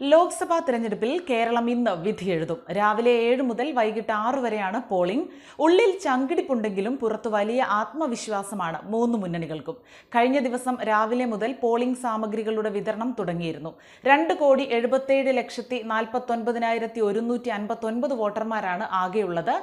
ലോക്സഭാ തിരഞ്ഞെടുപ്പിൽ കേരളം ഇന്ന് വിധിയെഴുതും രാവിലെ ഏഴ് മുതൽ വൈകിട്ട് ആറ് വരെയാണ് പോളിംഗ്. ഉള്ളിൽ ചങ്കിടിപ്പുണ്ടെങ്കിലും പുറത്ത് വലിയ ആത്മവിശ്വാസമാണ് മൂന്ന് മുന്നണികൾക്കും. കഴിഞ്ഞ ദിവസം രാവിലെ മുതൽ പോളിംഗ് സാമഗ്രികളുടെ വിതരണം തുടങ്ങിയിരുന്നു. രണ്ട് കോടി എഴുപത്തേഴ് ലക്ഷത്തി നാൽപ്പത്തൊൻപതിനായിരത്തി ഒരുന്നൂറ്റി അൻപത്തൊൻപത് വോട്ടർമാരാണ് ആകെയുള്ളത്.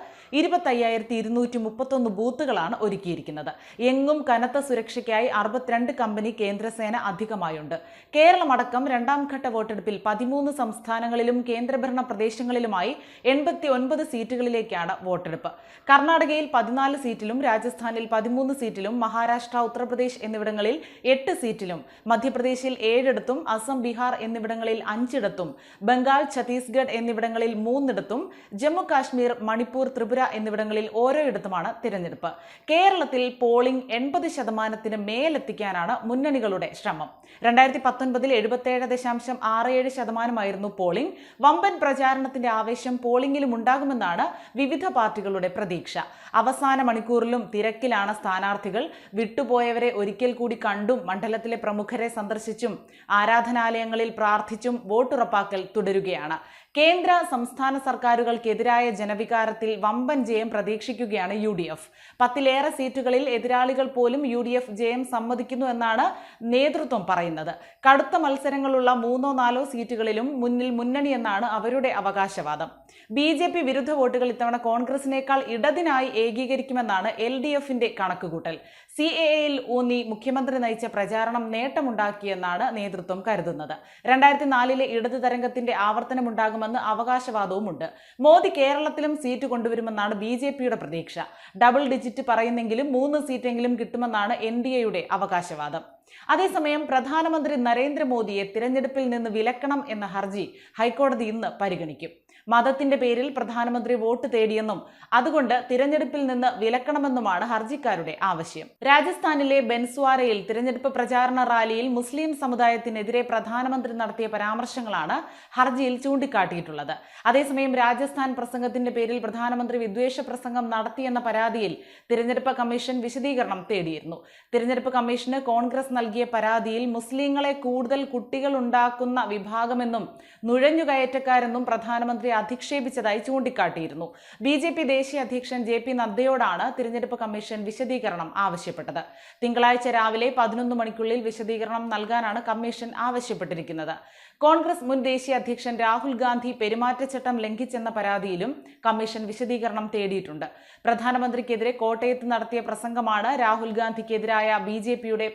ഇരുപത്തയ്യായിരത്തി ഇരുന്നൂറ്റി മുപ്പത്തൊന്ന് ബൂത്തുകളാണ് ഒരുക്കിയിരിക്കുന്നത്. എങ്ങും കനത്ത സുരക്ഷയ്ക്കായി അറുപത്തിരണ്ട് കമ്പനി കേന്ദ്രസേന അധികമായുണ്ട്. കേരളമടക്കം രണ്ടാം ഘട്ട വോട്ടെടുപ്പിൽ പതിമൂന്ന് സംസ്ഥാനങ്ങളിലും കേന്ദ്രഭരണ പ്രദേശങ്ങളിലുമായി എൺപത്തി ഒൻപത് സീറ്റുകളിലേക്കാണ് വോട്ടെടുപ്പ്. കർണാടകയിൽ പതിനാല് സീറ്റിലും രാജസ്ഥാനിൽ പതിമൂന്ന് സീറ്റിലും മഹാരാഷ്ട്ര ഉത്തർപ്രദേശ് എന്നിവിടങ്ങളിൽ എട്ട് സീറ്റിലും മധ്യപ്രദേശിൽ ഏഴിടത്തും അസം ബീഹാർ എന്നിവിടങ്ങളിൽ അഞ്ചിടത്തും ബംഗാൾ ഛത്തീസ്ഗഡ് എന്നിവിടങ്ങളിൽ മൂന്നിടത്തും ജമ്മു കാശ്മീർ മണിപ്പൂർ ത്രിപുര എന്നിവിടങ്ങളിൽ ഓരോയിടത്തുമാണ് തിരഞ്ഞെടുപ്പ്. കേരളത്തിൽ പോളിംഗ് എൺപത് ശതമാനത്തിന് മേലെത്തിക്കാനാണ് മുന്നണികളുടെ ശ്രമം. രണ്ടായിരത്തി പത്തൊൻപതിൽ എഴുപത്തേഴ് ദശാംശം ആറ് ഏഴ് ശതമാനമായിരുന്നു പോളിംഗ്. വമ്പൻ പ്രചാരണത്തിന്റെ ആവേശം പോളിംഗിലും ഉണ്ടാകുമെന്നാണ് വിവിധ പാർട്ടികളുടെ പ്രതീക്ഷ. അവസാന മണിക്കൂറിലും തിരക്കിലാണ് സ്ഥാനാർത്ഥികൾ. വിട്ടുപോയവരെ ഒരിക്കൽ കൂടി കണ്ടും മണ്ഡലത്തിലെ പ്രമുഖരെ സന്ദർശിച്ചും ആരാധനാലയങ്ങളിൽ പ്രാർത്ഥിച്ചും വോട്ടുറപ്പാക്കൽ തുടരുകയാണ്. കേന്ദ്ര സംസ്ഥാന സർക്കാരുകൾക്കെതിരായ ജനവികാരത്തിൽ വമ്പൻ ജയം പ്രതീക്ഷിക്കുകയാണ് യു ഡി എഫ്. പത്തിലേറെ സീറ്റുകളിൽ എതിരാളികൾ പോലും യു ഡി എഫ് ജയം സമ്മതിക്കുന്നു എന്നാണ് നേതൃത്വം പറയുന്നത്. കടുത്ത മത്സരങ്ങളുള്ള മൂന്നോ നാലോ സീറ്റുകളിലും മുന്നിൽ മുന്നണി എന്നാണ് അവരുടെ അവകാശവാദം. ബി ജെ പി വിരുദ്ധ വോട്ടുകൾ ഇത്തവണ കോൺഗ്രസിനേക്കാൾ ഇടതിനായി ഏകീകരിക്കുമെന്നാണ് എൽ ഡി എഫിന്റെ കണക്കുകൂട്ടൽ. സി എ എയിൽ ഊന്നി മുഖ്യമന്ത്രി നയിച്ച പ്രചാരണം നേട്ടമുണ്ടാക്കിയെന്നാണ് നേതൃത്വം കരുതുന്നത്. രണ്ടായിരത്തി നാലിലെ ഇടത് തരംഗത്തിന്റെ ആവർത്തനമുണ്ടാകുമെന്ന് അവകാശവാദവുമുണ്ട്. മോദി കേരളത്തിലും സീറ്റ് കൊണ്ടുവരുമെന്നാണ് ബി ജെ പിയുടെ പ്രതീക്ഷ. ഡബിൾ ഡിജിറ്റ് പറയുന്നെങ്കിലും മൂന്ന് സീറ്റെങ്കിലും കിട്ടുമെന്നാണ് എൻ ഡി എയുടെ അവകാശവാദം. അതേസമയം പ്രധാനമന്ത്രി നരേന്ദ്രമോദിയെ തിരഞ്ഞെടുപ്പിൽ നിന്ന് വിലക്കണം എന്ന ഹർജി ഹൈക്കോടതി ഇന്ന് പരിഗണിക്കും. മതത്തിന്റെ പേരിൽ പ്രധാനമന്ത്രി വോട്ട് തേടിയെന്നും അതുകൊണ്ട് തിരഞ്ഞെടുപ്പിൽ നിന്ന് വിലക്കണമെന്നുമാണ് ഹർജിക്കാരുടെ ആവശ്യം. രാജസ്ഥാനിലെ ബെൻസ്വാരയിൽ തിരഞ്ഞെടുപ്പ് പ്രചാരണ റാലിയിൽ മുസ്ലിം സമുദായത്തിനെതിരെ പ്രധാനമന്ത്രി നടത്തിയ പരാമർശങ്ങളാണ് ഹർജിയിൽ ചൂണ്ടിക്കാട്ടിയിട്ടുള്ളത്. അതേസമയം രാജസ്ഥാൻ പ്രസംഗത്തിന്റെ പേരിൽ പ്രധാനമന്ത്രി വിദ്വേഷ പ്രസംഗം നടത്തിയെന്ന പരാതിയിൽ തിരഞ്ഞെടുപ്പ് കമ്മീഷൻ വിശദീകരണം തേടിയിരുന്നു. തിരഞ്ഞെടുപ്പ് കമ്മീഷന് കോൺഗ്രസ് നൽകിയ പരാതിയിൽ മുസ്ലിങ്ങളെ കൂടുതൽ കുട്ടികൾ ഉണ്ടാക്കുന്ന വിഭാഗമെന്നും നുഴഞ്ഞുകയറ്റക്കാരെന്നും പ്രധാനമന്ത്രി അധിക്ഷേപിച്ചതായി ചൂണ്ടിക്കാട്ടിയിരുന്നു. ബി ജെ പി ദേശീയ അധ്യക്ഷൻ ജെ പി നദ്ദയോടാണ് തിരഞ്ഞെടുപ്പ് കമ്മീഷൻ വിശദീകരണം ആവശ്യപ്പെട്ടത്. തിങ്കളാഴ്ച രാവിലെ പതിനൊന്ന് മണിക്കുള്ളിൽ വിശദീകരണം നൽകാനാണ് കമ്മീഷൻ ആവശ്യപ്പെട്ടിരിക്കുന്നത്. കോൺഗ്രസ് മുൻ ദേശീയ അധ്യക്ഷൻ രാഹുൽ ഗാന്ധി പെരുമാറ്റച്ചട്ടം ലംഘിച്ചെന്ന പരാതിയിലും കമ്മീഷൻ വിശദീകരണം തേടിയിട്ടുണ്ട്. പ്രധാനമന്ത്രിക്കെതിരെ കോട്ടയത്ത് നടത്തിയ പ്രസംഗമാണ് രാഹുൽ ഗാന്ധിക്കെതിരായ ബി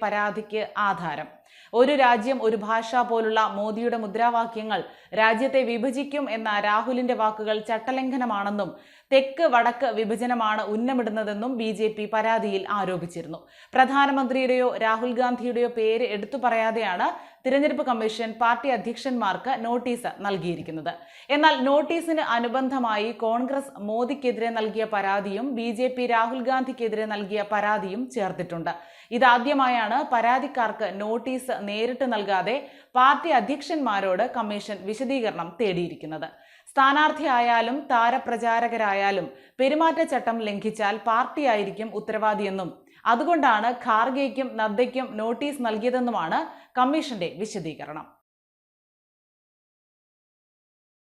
പരാതിക്ക് ആധാരം. ഒരു രാജ്യം ഒരു ഭാഷ പോലുള്ള മോദിയുടെ മുദ്രാവാക്യങ്ങൾ രാജ്യത്തെ വിഭജിക്കും എന്ന രാഹുലിന്റെ വാക്കുകൾ ചട്ടലംഘനമാണെന്നും തെക്ക് വടക്ക് വിഭജനമാണ് ഉന്നമിടുന്നതെന്നും ബി ജെ പി പരാതിയിൽ ആരോപിച്ചിരുന്നു. പ്രധാനമന്ത്രിയുടെയോ രാഹുൽ ഗാന്ധിയുടെയോ പേര് എടുത്തു പറയാതെയാണ് തിരഞ്ഞെടുപ്പ് കമ്മീഷൻ പാർട്ടി അധ്യക്ഷന്മാർക്ക് നോട്ടീസ് നൽകിയിരിക്കുന്നത്. എന്നാൽ നോട്ടീസിന് അനുബന്ധമായി കോൺഗ്രസ് മോദിക്കെതിരെ നൽകിയ പരാതിയും ബി ജെ പി രാഹുൽ ഗാന്ധിക്കെതിരെ നൽകിയ പരാതിയും ചേർത്തിട്ടുണ്ട്. ഇതാദ്യമായാണ് പരാതിക്കാർക്ക് നോട്ടീസ് നേരിട്ട് നൽകാതെ പാർട്ടി അധ്യക്ഷന്മാരോട് കമ്മീഷൻ വിശദീകരണം തേടിയിരിക്കുന്നത്. സ്ഥാനാർത്ഥിയായാലും താരപ്രചാരകരായാലും പെരുമാറ്റച്ചട്ടം ലംഘിച്ചാൽ പാർട്ടിയായിരിക്കും ഉത്തരവാദിയെന്നും അതുകൊണ്ടാണ് ഖാർഗെയ്ക്കും നദ്ദയ്ക്കും നോട്ടീസ് നൽകിയതെന്നുമാണ് കമ്മീഷന്റെ വിശദീകരണം.